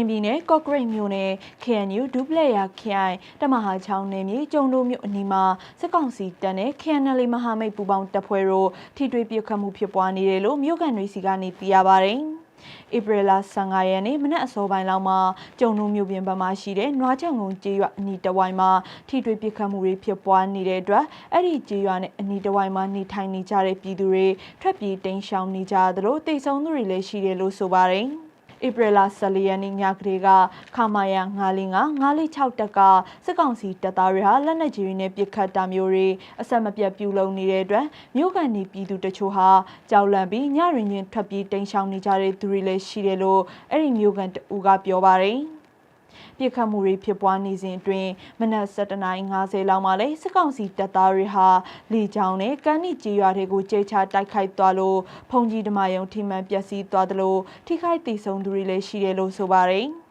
ရင်ပြည်နယ်ကော့ဂရိတ်မြို့နယ် KNU ဒူပလက်ယာခိုင်တမဟာချောင်းနယ်မြေကျုံတို့မြို့အနီးမှာစစ်ကောင်စီတပ်နဲ့ KNL မဟာမိတ်ပူးပေါင်းတပ်ဖွဲ့တို့ထိတွေ့ပစ်ခတ်မှုဖြစ်ပွားနေတယ်လို့မြို့ကန်တွေစီကနေသိရပါတယ်။ဧပြီလ15ရက်နေ့မနက်အစောပိုင်းလောက်မှာကျုံတို့မြို့ပြင်ဘက်မှာရှိတဲ့နွားချောင်ကုန်းကျေးရွာအနီးတစ်ဝိုင်းမှာထိတွေ့ပစ်ခတ်မှုတွေဖြစ်ပွားနေတဲ့အတွက်အဲ့ဒီကျေးရွာနဲ့အနီးတစ်ဝိုင်းမှာနေထိုင်နေကြတဲ့ပြည်သူတွေထွက်ပြေးတိမ်းရှောင်နေကြသလိုတိတ်ဆုံးသူတွေလည်းရှိတယ်လို့ဆိုပါတယ်။ ဧပြီလ14ရက်နေ့ညကလေးကခမာယ945 946တက်ကစစ်ကောင်စီတပ်သားတွေဟာလက်နက်ကြီးတွေနဲ့ပစ်ခတ်တာမျိုးတွေအဆက်မပြတ်ပြုလုပ်နေတဲ့အတွက်မြို့ကန်နေပြည်သူတချို့ဟာကြောက်လန့်ပြီးညရင်ချင်းထွက်ပြေးတိမ်းရှောင်နေကြတဲ့သူတွေလည်းရှိတယ်လို့အဲ့ဒီမြို့ကန်တဦးကပြောပါတယ် ပြစ်ခတ်မှုတွေဖြစ်ပွားနေစဉ်အတွင်းမနက်7:50လောက်မှာလဲစစ်ကောင်စီတပ်သားတွေဟာလေကြောင်းနဲ့ကမ်းနီကြီးရွာတွေကိုကြေချတိုက်ခိုက်သွားလို့ဖုန်ကြီးဓမ္မယုံထိမှန်ပျက်စီးသွားသလိုထိခိုက်ဒေဆုံးသူတွေလည်းရှိတယ်လို့ဆိုပါတယ်။